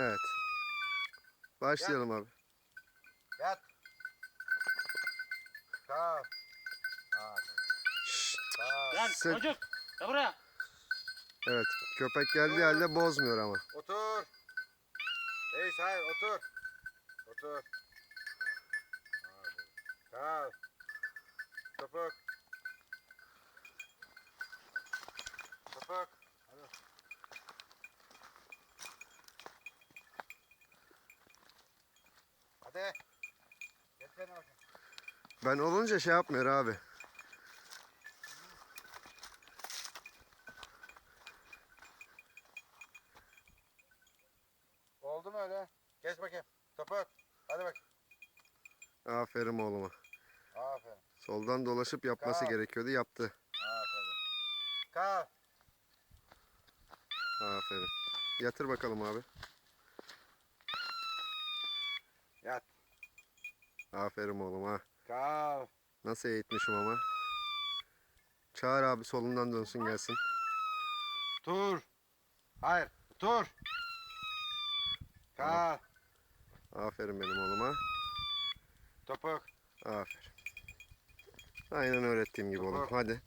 Evet. Başlayalım abi. Yat. Aferin. Şşt. Lan Sen- çocuk. Gel buraya. Evet. Köpek geldiği halde bozmuyor ama. Otur. Reis hayır otur. Otur. Topuk. Topuk. Hadi. Hadi. Ben olunca şey yapmıyor abi. Oldu mu öyle? Geç bakayım. Topuk. Hadi bak. Aferin oğluma. Aferin. Soldan dolaşıp yapması Kalk. gerekiyordu. Yaptı. Aferin. Kalk. Aferin. Yatır bakalım abi. Yat. Aferin oğlum ha. Kalk. Nasıl eğitmişim ama. Çağır abi solundan dönsün gelsin. Tur. Hayır. Tur. Kalk. Aferin benim oğluma. Topuk. Aferin. Aynen öğrettiğim gibi oğlum. Tamam. Hadi.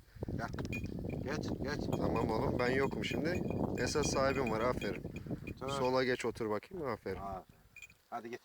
Geç. Geç. Tamam oğlum. Ben yokum şimdi. Esas sahibim var. Aferin. Tur. Sola geç otur bakayım. Aferin. Aferin. Hadi git.